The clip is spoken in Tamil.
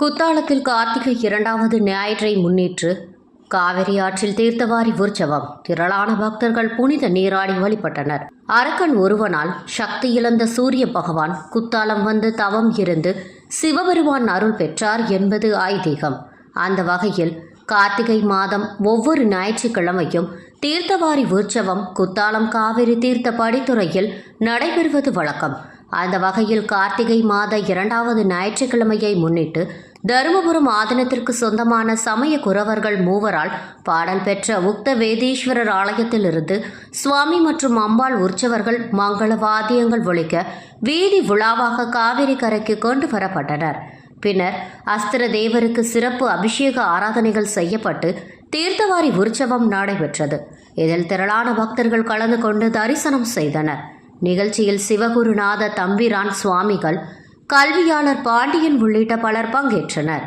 குத்தாலத்தில் கார்த்திகை இரண்டாவது ஞாயிற்றை முன்னிட்டு காவிரி ஆற்றில் தீர்த்தவாரி உற்சவம். திரளான பக்தர்கள் புனித நீராடி வழிபட்டனர். அரக்கன் ஒருவனால் சக்தி இழந்த சூரிய பகவான் குத்தாலம் வந்து தவம் இருந்து சிவபெருமான் அருள் பெற்றார் என்பது ஐதீகம். அந்த வகையில் கார்த்திகை மாதம் ஒவ்வொரு ஞாயிற்றுக்கிழமையும் தீர்த்தவாரி உற்சவம் குத்தாலம் காவிரி தீர்த்த படித்துறையில் நடைபெறுவது வழக்கம். அந்த வகையில் கார்த்திகை மாத இரண்டாவது ஞாயிற்றுக்கிழமையை முன்னிட்டு தருமபுரம் ஆதீனத்திற்கு சொந்தமான சமய குறவர்கள் மூவரால் பாடல் பெற்ற உக்த வேதீஸ்வரர் ஆலயத்திலிருந்து சுவாமி மற்றும் அம்பாள் உற்சவர்கள் மங்கள வாத்தியங்கள் ஒழிக்க வீதி விழாவாக காவிரி கரைக்கு கொண்டு வரப்பட்டனர். பின்னர் அஸ்திர தேவருக்கு சிறப்பு அபிஷேக ஆராதனைகள் செய்யப்பட்டு தீர்த்தவாரி உற்சவம் நடைபெற்றது. இதில் திரளான பக்தர்கள் கலந்து கொண்டு தரிசனம் செய்தனர். நிகழ்ச்சியில் சிவகுருநாத தம்பிரான் சுவாமிகள் கல்வியாளர் பாண்டியன் உள்ளிட்ட பலர் பங்கேற்றனர்.